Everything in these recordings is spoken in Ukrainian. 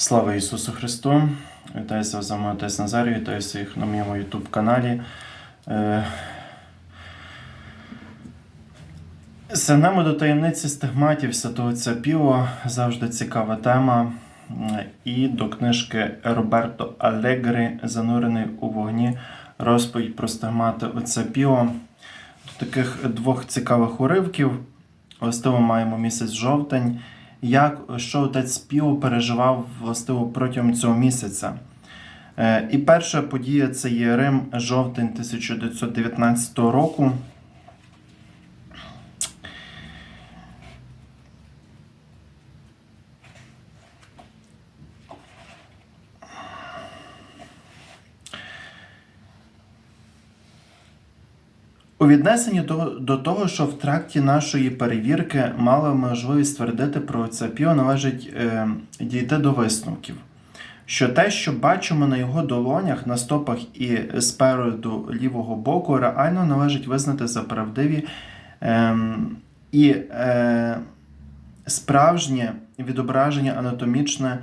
Слава Ісусу Христу! Вітаюся з вами Отець Назарій, вітаю всіх на моєму YouTube каналі. Е, Сигнемо до таємниці стигматів Святого Отця Піо завжди цікава тема. І до книжки Роберто Алегрі Занурений у вогні розповідь про стигмати Отця Піо. До таких двох цікавих уривків. Властиво маємо місяць жовтень. Як що отець Піо переживав властиво протягом цього місяця? Е, І перша подія це є Рим, жовтень 1919 року. Віднесенні до, того, що в тракті нашої перевірки мали можливість твердити про це Піо, належить е, дійти до висновків. Що те, що бачимо на його долонях, на стопах і спереду лівого боку, реально належить визнати за правдиві е, і е, справжнє відображення анатомічне,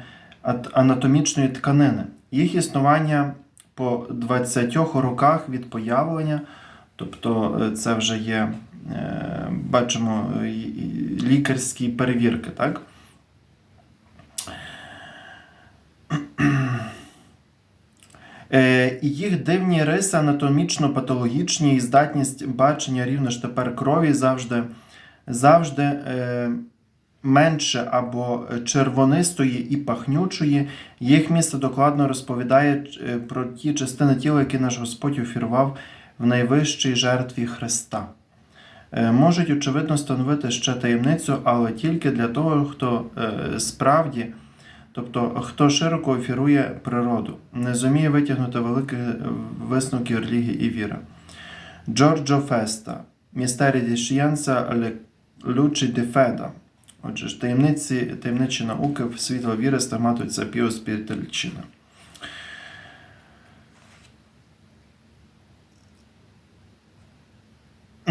анатомічної тканини. Їх існування по 20 роках від появлення. Тобто е, це вже є, е, бачимо, лікарські перевірки, так? Е, їх дивні риси анатомічно-патологічні і здатність бачення рівно ж тепер крові завжди, завжди менше або червонистої і пахнючої. Їх місце докладно розповідає про ті частини тіла, які наш Господь офірував в найвищій жертві Христа. Е, Можуть, очевидно, становити ще таємницю, але тільки для того, хто е, справді, тобто хто широко офірує природу, не зуміє витягнути великих висновків релігії і віри. Джорджо Феста, Містері ді Шієнса Лючі ді Феда. Отже таємниці, таємничі науки в світло віри стагматуються піоспіритальчина.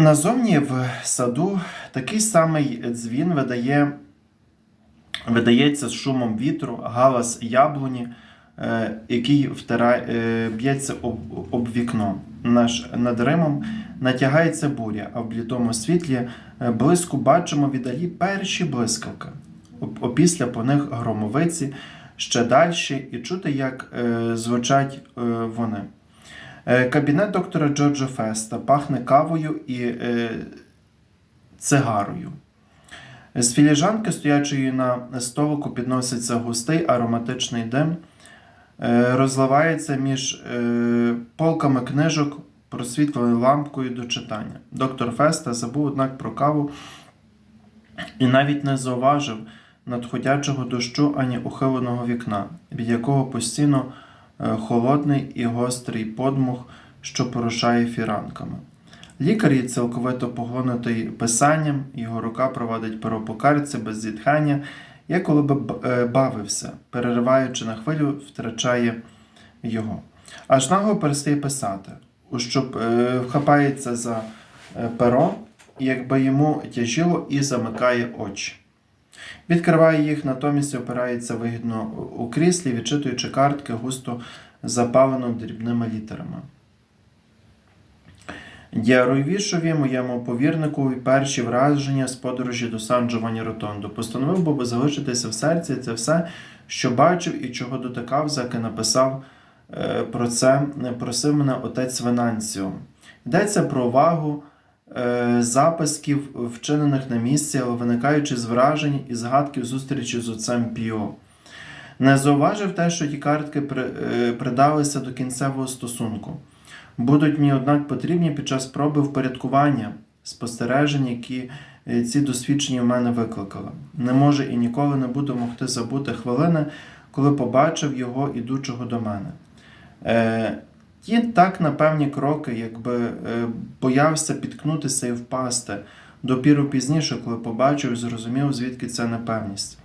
Назовні в саду такий самий дзвін видає, видається з шумом вітру, галас яблуні, е, який е, б'ється об, об вікно. Наш над Римом натягається буря, а в блідому світлі е, блиску бачимо віддалі перші блискавки. Опісля по них громовиці, ще далі, і чути, як звучать вони. Е, Кабінет доктора Джорджа Феста пахне кавою і е, цигарою. З філіжанки, стоячої на столику, підноситься густий ароматичний дим, е, розливається між полками книжок, просвітленою лампкою до читання. Доктор Феста забув, однак, про каву і навіть не зауважив надходячого дощу ані ухиленого вікна, від якого постійно холодний і гострий подмух, що порушає фіранками. Лікар є цілковито поглинутий писанням, його рука проводить перо по картці без зітхання, як коли б- е, бавився, перериваючи на хвилю, втрачає його. Аж нагло перестає писати, у щоб е, вхапається за е, перо, якби йому тяжіло і замикає очі. Відкриває їх, натомість опирається вигідно у кріслі, відчитуючи картки густо запалено дрібними літерами. Діаровішові, моєму повірнику, перші враження з подорожі до Сан Джованні Ротондо. Постановив би залишитися в серці це все, що бачив і чого дотикав, заки написав е, про це, просив мене отець Венанціо. Йдеться про увагу записків, вчинених на місці, але виникаючи з вражень і згадків зустрічі з отцем Піо. Не зауважив те, що ті картки е, придалися до кінцевого стосунку. Будуть мені, однак, потрібні під час проби впорядкування, спостережень, які е, ці досвідчення в мене викликали. Не може і ніколи не буду могти забути хвилини, коли побачив його ідучого до мене. Ті так на певні кроки, якби е, боявся підкнутися і впасти, допіру пізніше, коли побачив і зрозумів, звідки ця непевність.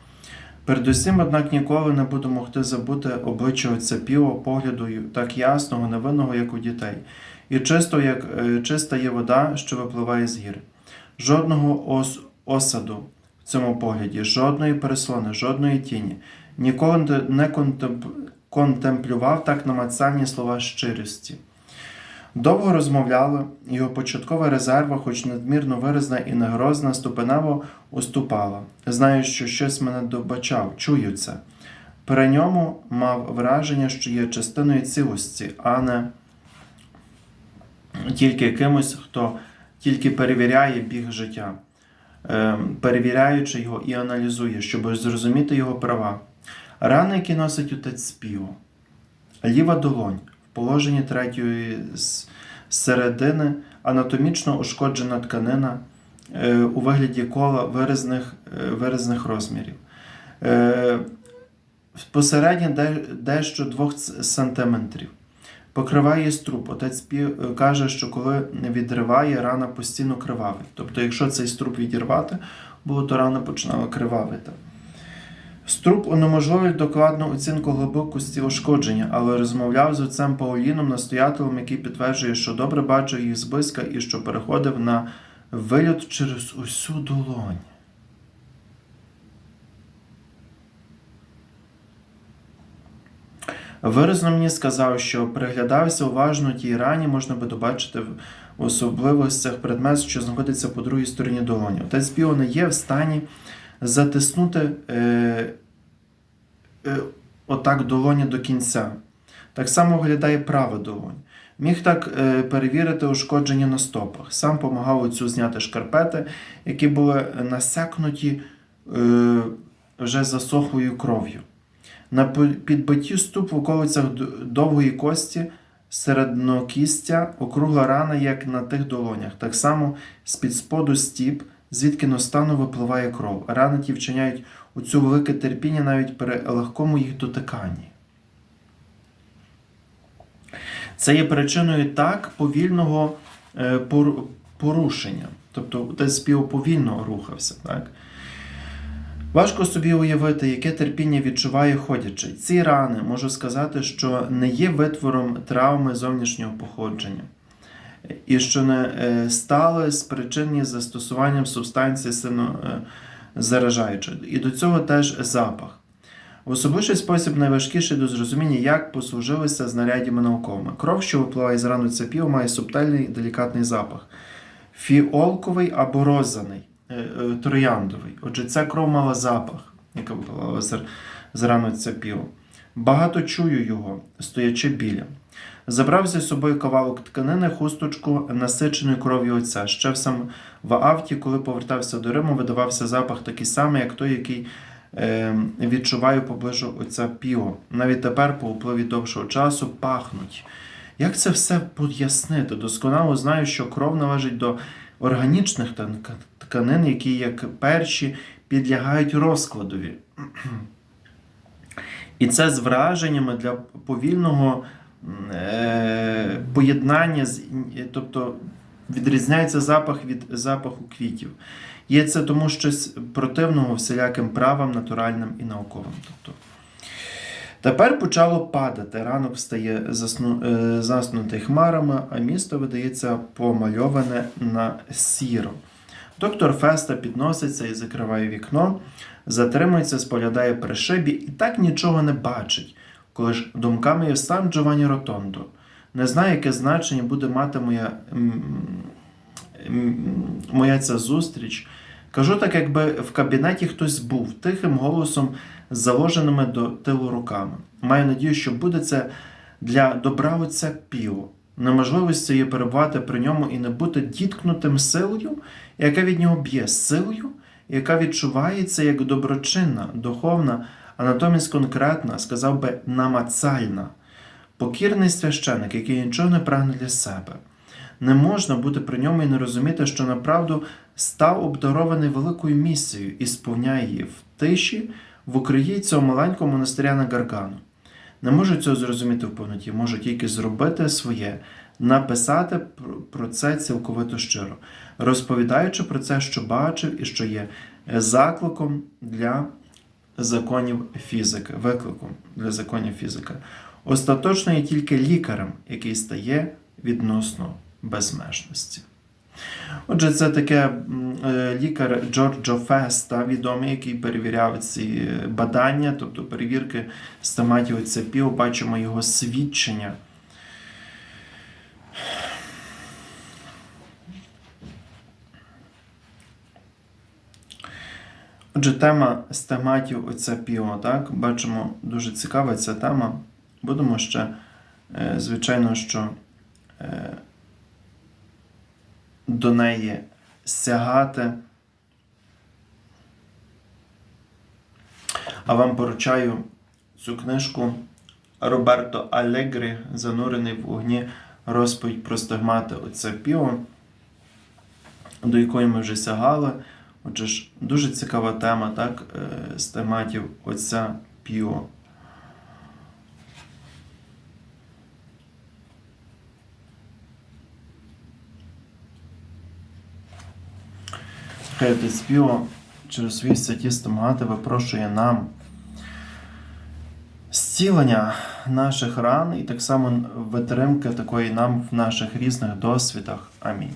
Передусім, однак, ніколи не буду могти забути обличчя отця Піо, погляду так ясного, невинного, як у дітей, і чисто, як е, чиста є вода, що випливає з гір. Жодного ос- осаду в цьому погляді, жодної переслони, жодної тіні, ніколи не контемп- контемплював так намацальні слова щирості. Довго розмовляли, його початкова резерва, хоч надмірно виразна і негрозна, ступенево уступала. Знаю, що щось мене добачав, чую це. При ньому мав враження, що є частиною цілості, а не тільки кимось, хто тільки перевіряє біг життя, ем, перевіряючи його і аналізує, щоб зрозуміти його права. Рани, які носить отець співу, ліва долонь в положенні третьої середини, анатомічно ушкоджена тканина е, у вигляді кола виразних, е, виразних розмірів. Е, Посередньо дещо 2 сантиметрів. Покриває струп. Отець спів каже, що коли відриває, рана постійно кривавить. Тобто, якщо цей струп відірвати, було, то рана починала кривавити. Струп унеможливить докладну оцінку глибокості ушкодження, але розмовляв з отцем Пауліном, настоятелем, який підтверджує, що добре бачив їх зблизька і що переходив на вильот через усю долонь. Виразно мені сказав, що приглядався уважно тій рані, можна би добачити в особливостях предмет, що знаходиться по другій стороні долоні. Отець Піо не є в стані затиснути е, отак долоні до кінця. Так само виглядає права долонь. Міг так е, перевірити ушкодження на стопах. Сам помагав отцю зняти шкарпети, які були насякнуті е, вже засохлою кров'ю. На підбитті ступ в околицях довгої кості середнокістя округла рана, як на тих долонях. Так само з-під споду стіп, звідки настану випливає кров. Рани ті вчиняють у цю велике терпіння навіть при легкому їх дотиканні. Це є причиною так повільного е, порушення. Тобто десь спів повільно рухався. Так? Важко собі уявити, яке терпіння відчуває ходячи. Ці рани можу сказати, що не є витвором травми зовнішнього походження, і що не е, стали спричинені застосуванням субстанції сильно е. І до цього теж запах. В особливий спосіб найважкіший до зрозуміння, як послужилися знарядями науковими. Кров, що випливає з рану цепів, має субтильний делікатний запах. Фіолковий або розаний, е, трояндовий. Отже, ця кров мала запах, яка випливала з рану цепів. Багато чую його, стоячи біля. Забрав зі собою кавалок тканини, хусточку, насиченої кров'ю отця. Ще в сам в авті, коли повертався до Риму, видавався запах такий самий, як той, який е, відчуваю поближу отця Піо. Навіть тепер, по upливі довшого часу, пахнуть. Як це все пояснити? Досконало знаю, що кров належить до органічних тканин, які, як перші, підлягають розкладові. І це з враженнями для повільного поєднання, з, тобто відрізняється запах від запаху квітів. Є це тому щось противного всіляким правам, натуральним і науковим. Тобто, Тепер почало падати. Ранок стає засну, е, заснутий хмарами, а місто видається помальоване на сіро. Доктор Феста підноситься і закриває вікно, затримується, споглядає при шибі і так нічого не бачить, коли ж думками є сам Джованні Ротондо. Не знає, яке значення буде мати моя, моя ця зустріч. Кажу так, якби в кабінеті хтось був тихим голосом з заложеними до тилу руками. Маю надію, що буде це для добра отця Піо, неможливості є перебувати при ньому і не бути діткнутим силою, яка від нього б'є силою, яка відчувається як доброчинна, духовна, а натомість конкретна, сказав би, намацальна. Покірний священик, який нічого не прагне для себе. Не можна бути при ньому і не розуміти, що направду став обдарований великою місією і сповняє її в тиші в укритті цього маленького монастиря на Гаргану. Не можу цього зрозуміти в повноті, можу тільки зробити своє, написати про- про це цілковито щиро, розповідаючи про це, що бачив і що є закликом для законів фізики, викликом для законів фізики. Остаточно є тільки лікарем, який стає відносно безмежності. Отже, це таке е, лікар Джорджо Феста, відомий, який перевіряв ці е, бадання, тобто перевірки стоматів цепів, бачимо його свідчення. Отже, тема стематів оця піо, так? Бачимо, дуже цікава ця тема. Будемо ще, е, звичайно, що е, до неї сягати. А вам поручаю цю книжку Роберто Алегрі Занурений в вогні розповідь про стигмати оце піо, до якої ми вже сягали. Отже ж, дуже цікава тема, так, е, стигматів оця піо. Хай Отець Піо через свої святі стомати випрошує нам зцілення наших ран і так само витримки такої нам в наших різних досвідах. Амінь.